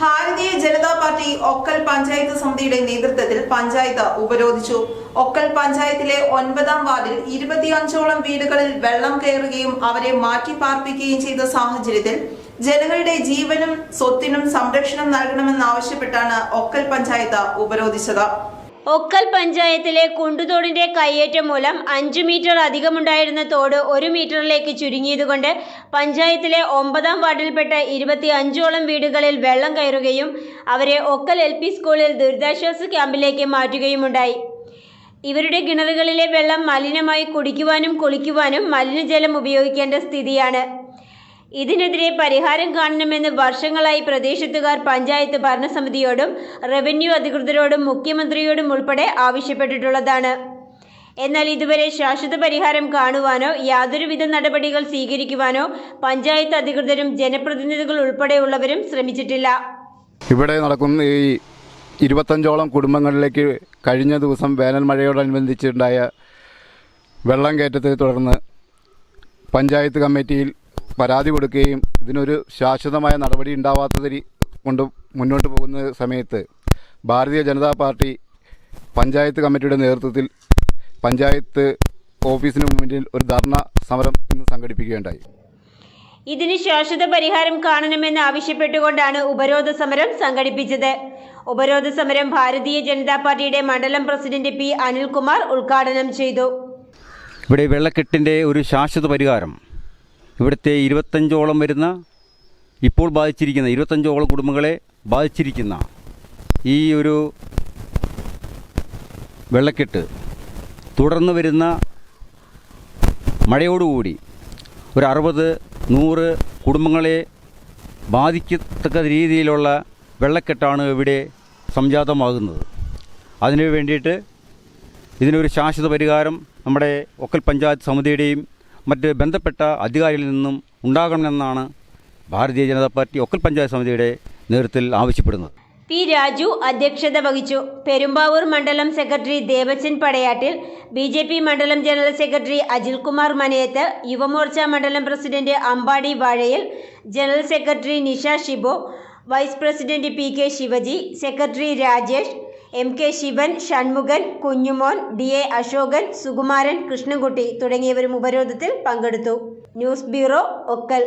Bharatiya Janata party Okkal panchayat സമിതിയുടെ നേതൃത്വത്തിൽ പഞ്ചായത്ത് ഉപരോധിച്ചു. ഒക്കൽ പഞ്ചായത്തിലെ ഒൻപതാം വാർഡിൽ ഇരുപത്തിയഞ്ചോളം വീടുകളിൽ വെള്ളം കയറുകയും അവരെ മാറ്റി പാർപ്പിക്കുകയും ചെയ്ത സാഹചര്യത്തിൽ ജനങ്ങളുടെ ജീവനും സ്വത്തിനും സംരക്ഷണം നൽകണമെന്നാവശ്യപ്പെട്ടാണ് ഒക്കൽ പഞ്ചായത്ത് ഉപരോധിച്ചത്. ഒക്കൽ പഞ്ചായത്തിലെ കുണ്ടുതോടിന്റെ കയ്യേറ്റം മൂലം അഞ്ചു മീറ്റർ അധികമുണ്ടായിരുന്ന തോട് ഒരു മീറ്ററിലേക്ക് ചുരുങ്ങിയതുകൊണ്ട് പഞ്ചായത്തിലെ ഒമ്പതാം വാർഡിൽപ്പെട്ട ഇരുപത്തി അഞ്ചോളം വീടുകളിൽ വെള്ളം കയറുകയും അവരെ ഒക്കൽ എൽ സ്കൂളിൽ ദുരിതാശ്വാസ ക്യാമ്പിലേക്ക് മാറ്റുകയുമുണ്ടായി. ഇവരുടെ കിണറുകളിലെ വെള്ളം മലിനമായി കുടിക്കുവാനും കുളിക്കുവാനും മലിനജലം ഉപയോഗിക്കേണ്ട സ്ഥിതിയാണ്. ഇതിനെതിരെ പരിഹാരം കാണണമെന്ന് വർഷങ്ങളായി പ്രദേശത്തുകാർ പഞ്ചായത്ത് ഭരണസമിതിയോടും റവന്യൂ അധികൃതരോടും മുഖ്യമന്ത്രിയോടും ഉൾപ്പെടെ ആവശ്യപ്പെട്ടിട്ടുള്ളതാണ്. എന്നാൽ ഇതുവരെ ശാശ്വത പരിഹാരം കാണുവാനോ യാതൊരുവിധ നടപടികൾ സ്വീകരിക്കുവാനോ പഞ്ചായത്ത് അധികൃതരും ജനപ്രതിനിധികൾ ഉൾപ്പെടെയുള്ളവരും ശ്രമിച്ചിട്ടില്ല. ഇവിടെ നടക്കുന്ന ഈ ഇരുപത്തഞ്ചോളം കുടുംബങ്ങളിലേക്ക് കഴിഞ്ഞ ദിവസം വേനൽ മഴയോടനുബന്ധിച്ചുണ്ടായ വെള്ളം കയറ്റത്തെ തുടർന്ന് പഞ്ചായത്ത് കമ്മിറ്റിയിൽ പരാതി കൊടുക്കുകയും ഇതിനൊരു ശാശ്വതമായ നടപടി ഉണ്ടാവാത്തത് കൊണ്ട് മുന്നോട്ട് പോകുന്ന സമയത്ത് ഭാരതീയ ജനതാ പാർട്ടി പഞ്ചായത്ത് കമ്മിറ്റിയുടെ നേതൃത്വത്തിൽ പഞ്ചായത്ത് ഓഫീസിന് മുന്നിൽ ഒരു ധർണ സമരം ഇന്ന് സംഘടിപ്പിക്കുകയുണ്ടായി. ഇതിന് ശാശ്വത പരിഹാരം കാണണമെന്ന് ആവശ്യപ്പെട്ടുകൊണ്ടാണ് ഉപരോധ സമരം സംഘടിപ്പിച്ചത്. ഉപരോധ സമരം ഭാരതീയ ജനതാ പാർട്ടിയുടെ മണ്ഡലം പ്രസിഡന്റ് പി അനിൽകുമാർ ഉദ്ഘാടനം ചെയ്തു. ഇവിടെ വെള്ളക്കെട്ടിന്റെ ഒരു ശാശ്വത പരിഹാരം ഇവിടുത്തെ ഇരുപത്തഞ്ചോളം വരുന്ന ഇപ്പോൾ ബാധിച്ചിരിക്കുന്ന ഇരുപത്തഞ്ചോളം കുടുംബങ്ങളെ ബാധിച്ചിരിക്കുന്ന ഈ ഒരു വെള്ളക്കെട്ട് തുടർന്ന് വരുന്ന മഴയോടുകൂടി ഒരു അറുപത് നൂറ് കുടുംബങ്ങളെ ബാധിക്കത്തക്ക രീതിയിലുള്ള വെള്ളക്കെട്ടാണ് ഇവിടെ സംജാതമാകുന്നത്. അതിനു വേണ്ടിയിട്ട് ഇതിനൊരു ശാശ്വത പരിഹാരം നമ്മുടെ ഒക്കൽ പഞ്ചായത്ത് സമിതിയുടെയും മറ്റ് ബന്ധപ്പെട്ട അധികാരികളിൽ നിന്നും ഉണ്ടാകണമെന്നാണ് ഭാരതീയ ജനതാ പാർട്ടി ഒക്കൽ പഞ്ചായത്ത് സമിതിയുടെ നേതൃത്വത്തിൽ ആവശ്യപ്പെടുന്നത്. പി രാജു അധ്യക്ഷത വഹിച്ചു. പെരുമ്പാവൂർ മണ്ഡലം secretary Devachan Padayattil B J P മണ്ഡലം ജനറൽ സെക്രട്ടറി അജിൽകുമാർ മനയത്ത് യുവമോർച്ച മണ്ഡലം president Ambadi Vazhayil general secretary Nisha Shibo vice president P K Sivaji secretary Rajesh M K Sivan Shanmukhan Kunjumon D A Asokan Sukumaran Krishnankutty തുടങ്ങിയവരും ഉപരോധത്തിൽ പങ്കെടുത്തു. News bureau Okkal.